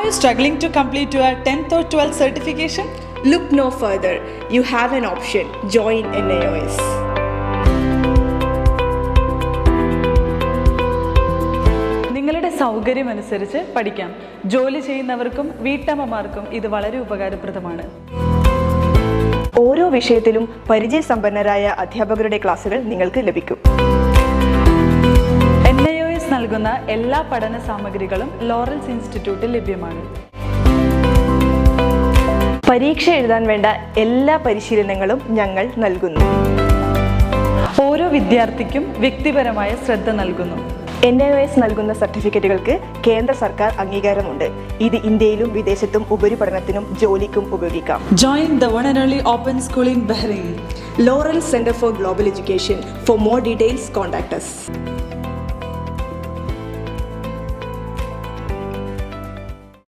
Are you struggling to complete your 10th or 12th certification? Look no further. You have an option. Join NAOS. നിങ്ങളുടെ സൗകര്യമനുസരിച്ച് പഠിക്കാം ജോലി ചെയ്യുന്നവർക്കും വീട്ടമ്മമാർക്കും ഇത് വളരെ ഉപകാരപ്രദമാണ് ഓരോ വിഷയത്തിലും പരിചയസമ്പന്നരായ അധ്യാപകരുടെ ക്ലാസുകൾ നിങ്ങൾക്ക് ലഭിക്കും നൽകുന്ന എല്ലാ പഠന സാമഗ്രികളും ലോറൽസ് ഇൻസ്റ്റിറ്റ്യൂട്ടിൽ ലഭ്യമാണ്. പരീക്ഷ എഴുതാൻ വേണ്ട എല്ലാ പരിശീലനങ്ങളും ഞങ്ങൾ നൽകുന്നു. ഓരോ വിദ്യാർത്ഥിക്കും വ്യക്തിപരമായ ശ്രദ്ധ നൽകുന്നു. എൻ ഐ എസ് നൽകുന്ന സർട്ടിഫിക്കറ്റുകൾക്ക് കേന്ദ്ര സർക്കാർ അംഗീകാരമുണ്ട്. ഇത് ഇന്ത്യയിലും വിദേശത്തും ഉപരിപഠനത്തിനും ജോലിക്കും ഉപയോഗിക്കാം. Join the one and only open school in Bahrain Laurel centre for global education for more details contact